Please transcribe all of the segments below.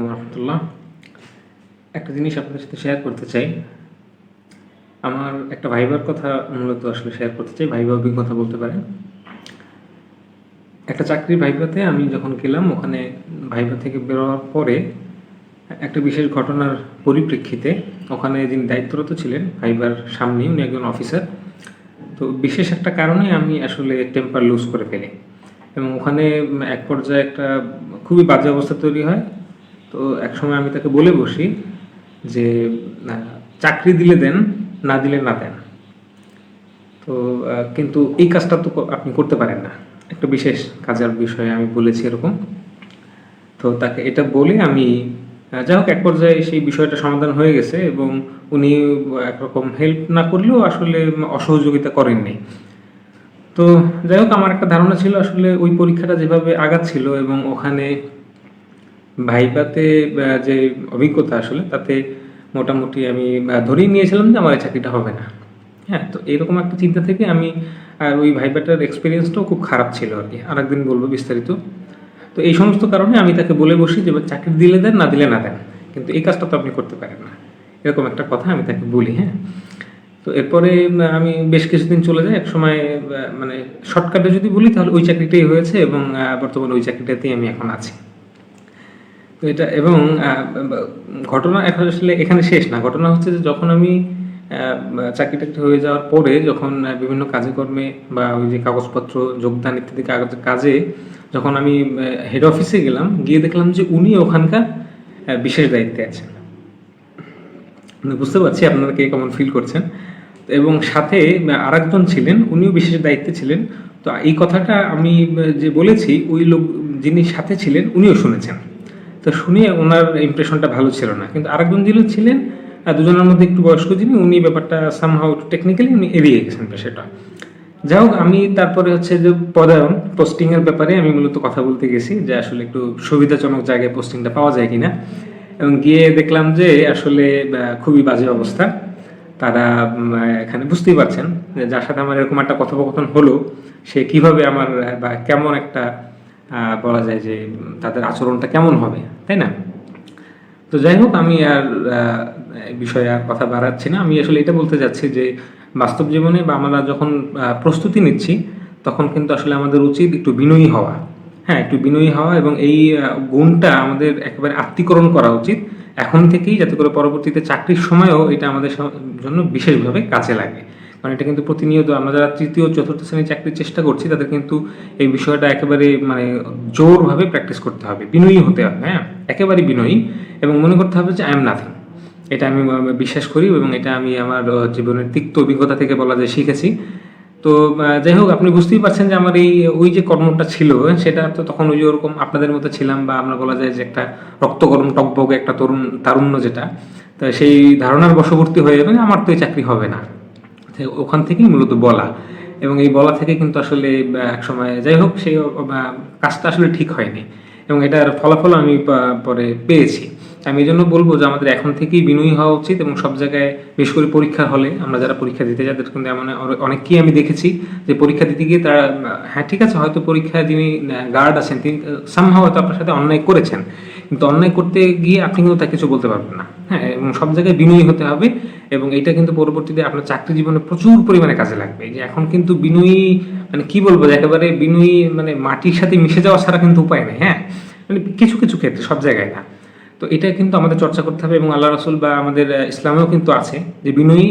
আলাইকুম রহমতুল্লাহ। একটা জিনিস আপনাদের সাথে শেয়ার করতে চাই। আমার একটা ভাইবার কথা মূলত আসলে শেয়ার করতে চাই, ভাইবা অভিজ্ঞতা বলতে পারেন। একটা চাকরির ভাইভাতে আমি যখন গেলাম, ওখানে ভাইভা থেকে বেরোয়ার পরে একটা বিশেষ ঘটনার পরিপ্রেক্ষিতে ওখানে যিনি দায়িত্বরত ছিলেন, ভাইবার সামনে উনি একজন অফিসার তো বিশেষ একটা কারণে আমি আসলে টেম্পার লুজ করে ফেলি। এবং ওখানে এক পর্যায়ে একটা খুবই বাজে অবস্থা তৈরি হয়। তো একসময় আমি তাকে বলে বসি যে চাকরি দিলে দেন, না দিলে না দেন। তো কিন্তু এই কাজটা তো আপনি করতে পারেন না। একটা বিশেষ কাজের বিষয়ে আমি বলেছি এরকম। তো তাকে এটা বলে আমি যাই হোক, এক পর্যায়ে সেই বিষয়টা সমাধান হয়ে গেছে এবং উনি একরকম হেল্প না করলেও আসলে অসহযোগিতা করেননি। তো যাই হোক, আমার একটা ধারণা ছিল আসলে ওই পরীক্ষাটা যেভাবে আগাচ্ছিল এবং ওখানে ভাইভাতে যে অভিজ্ঞতা আসলে, তাতে মোটামুটি আমি ধরেই নিয়েছিলাম যে আমার এই চাকরিটা হবে না। হ্যাঁ তো এরকম একটা চিন্তা থেকে আমি, আর ওই ভাইভাটার এক্সপিরিয়েন্সটাও খুব খারাপ ছিল আর কি। আরেকদিন বলব বিস্তারিত। তো এই সমস্ত কারণে আমি তাকে বলে বসি যে চাকরি দিলে দেন, না দিলে না দেন। কিন্তু এই কাজটা তো আপনি করতে পারেন না। এরকম একটা কথা আমি তাকে বলি হ্যাঁ। তো এরপরে আমি বেশ কিছুদিন চলে যাই। এক সময় মানে শর্টকাটে যদি বলি, তাহলে ওই চাকরিটাই হয়েছে এবং বর্তমানে ওই চাকরিটাতেই আমি এখন আছি। তো এটা এবং ঘটনা এখন আসলে এখানে শেষ না। ঘটনা হচ্ছে যে যখন আমি চাকরি টাকরি হয়ে যাওয়ার পরে যখন বিভিন্ন কাজে কর্মে বা ওই যে কাগজপত্র, যোগদান ইত্যাদি কাজে যখন আমি হেড অফিসে গেলাম, গিয়ে দেখলাম যে উনি ওখানকার বিশেষ দায়িত্বে আছেন। মানে বুঝতে পারছি আপনারা কে কেমন ফিল করছেন। এবং সাথে আরেকজন ছিলেন, উনিও বিশেষ দায়িত্বে ছিলেন। তো এই কথাটা আমি যে বলেছি, ওই লোক যিনি সাথে ছিলেন, উনিও শুনেছেন। তো শুনে ওনার ইমপ্রেশনটা ভালো ছিল না। কিন্তু আরেকজন যিনি ছিলেন আহ, দুজনের মধ্যে একটু বয়স্ক যিনি উনি ব্যাপারটা সামহাউ টেকনিক্যালি উনি এড়িয়ে গেছেন সেটা যাই হোক আমি তারপরে হচ্ছে যে পদায়ন পোস্টিংয়ের ব্যাপারে আমি মূলত কথা বলতে গেছি যে আসলে একটু সুবিধাজনক জায়গায় পোস্টিংটা পাওয়া যায় কিনা। এবং গিয়ে দেখলাম যে আসলে খুবই বাজে অবস্থা। তারা এখানে বুঝতেই পারছেন যার সাথে আমার এরকম একটা কথোপকথন হলো সে কীভাবে আমার বা কেমন একটা বলা যায় যে তাদের আচরণটা কেমন হবে, তাই না? তো যাই হোক, আমি আর বিষয়ে আর কথা বাড়াচ্ছি না। আমি আসলে এটা বলতে যাচ্ছি যে বাস্তব জীবনে বা আমরা যখন প্রস্তুতি নিচ্ছি, তখন কিন্তু আসলে আমাদের উচিত একটু বিনয়ী হওয়া। হ্যাঁ একটু বিনয়ী হওয়া এবং এই গুণটা আমাদের একেবারে আত্মীকরণ করা উচিত। এখন থেকেই যাতে করে পরবর্তীতে চাকরির সময়ও এটা আমাদের জন্য বিশেষভাবে কাজে লাগে। কারণ এটা কিন্তু প্রতিনিয়ত আমরা যারা তৃতীয়, চতুর্থ শ্রেণির চাকরির চেষ্টা করছি, তাদের কিন্তু এই বিষয়টা একেবারে মানে জোরভাবে প্র্যাকটিস করতে হবে। বিনয়ী হতে হবে হ্যাঁ? একেবারে বিনয়ী এবং মনে করতে হবে যে আই এম নাথিং এটা আমি বিশ্বাস করি এবং এটা আমি আমার জীবনের তিক্ত অভিজ্ঞতা থেকে বলা যায় শিখেছি। তো যাই হোক, আপনি বুঝতেই পারছেন যে, আমার এই, ওই যে কর্মটা ছিল সেটা তো তখন ওই ওরকম আপনাদের মতো ছিলাম বা আমরা বলা যায় যে একটা রক্ত গরম টকবগ একটা তরুণ, তারুণ্য যেটা, তো সেই ধারণার বশবর্তী হয়ে যাবে আমার তো এই চাকরি হবে না। ওখান থেকেই মূলত বলা। এবং এই বলা থেকে কিন্তু আসলে এক সময় যাই হোক সেই কাজটা আসলে ঠিক হয়নি। এবং এটার ফলাফল আমি পরে পেয়েছি। আমি এই জন্য বলব যে আমাদের এখন থেকেই বিনয়ী হওয়া উচিত এবং সব জায়গায়, বিশেষ করে পরীক্ষার হলে, আমরা যারা পরীক্ষা দিতে যাদের কিন্তু এমন অনেককেই আমি দেখেছি যে পরীক্ষা দিতে গিয়ে তারা হ্যাঁ ঠিক আছে, হয়তো পরীক্ষায় যিনি গার্ড আছেন, তিনি সামহাও হয়তো আপনার সাথে অন্যায় করেছেন। কিন্তু অন্যায় করতে গিয়ে আপনি কিন্তু তা কিছু বলতে পারবেন না। হ্যাঁ এবং সব জায়গায় বিনয়ী হতে হবে। এবং এটা কিন্তু পরবর্তীতে আপনার চাকরি জীবনে প্রচুর পরিমাণে কাজে লাগবে। যে এখন কিন্তু বিনয়ী মানে কি বলব একেবারে বিনয়ী মানে মাটির সাথে মিশে যাওয়া ছাড়া কিন্তু উপায় নেই হ্যাঁ? মানে কিছু কিছু ক্ষেত্রে, সব জায়গায় না। তো এটা কিন্তু আমাদের চর্চা করতে হবে এবং আল্লাহ রসুল বা আমাদের ইসলামেও কিন্তু আছে যে বিনয়ী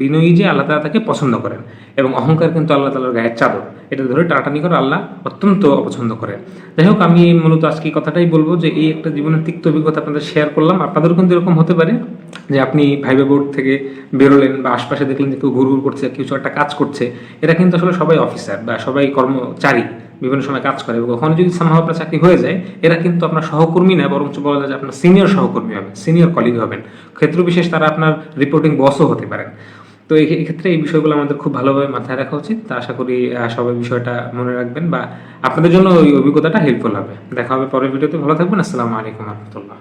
বিনয়ী যে আল্লাহ তালা তাকে পছন্দ করেন এবং অহংকার কিন্তু আল্লাহ তালার গায়ের চাদর। এটা ধরে টাটানি করে আল্লাহ অত্যন্ত অপছন্দ করেন। যাই হোক, আমি মূলত আজকে কথাটাই বলব যে এই একটা জীবনের তিক্ত অভিজ্ঞতা আপনাদের শেয়ার করলাম। আপনাদেরও কিন্তু এরকম হতে পারে। যে আপনি ভাইবে বোর্ড থেকে বেরোলেন বা আশপাশে দেখলেন যে কেউ ঘুর ঘুর করছে কিছু একটা কাজ করছে, এরা কিন্তু আসলে সবাই অফিসার বা সবাই কর্মচারী, বিভিন্ন সময় কাজ করে। এবং ওখানে যদি সামহাও আপনার চাকরি হয়ে যায়, এরা কিন্তু আপনার সহকর্মী না, বরঞ্চ বলা যায় যে আপনার সিনিয়র সহকর্মী হবেন সিনিয়র কলিগ হবেন। ক্ষেত্র বিশেষ তারা আপনার রিপোর্টিং বসও হতে পারেন। তো এই ক্ষেত্রে এই বিষয়গুলো আমাদের খুব ভালোভাবে মাথায় রাখা উচিত। তা আশা করি সবাই বিষয়টা মনে রাখবেন বা আপনাদের জন্য ওই অভিজ্ঞতাটা হেল্পফুল হবে। দেখা হবে পরের ভিডিওতে। ভালো থাকবেন। আসসালামু আলাইকুম রহমতুল্লাহ।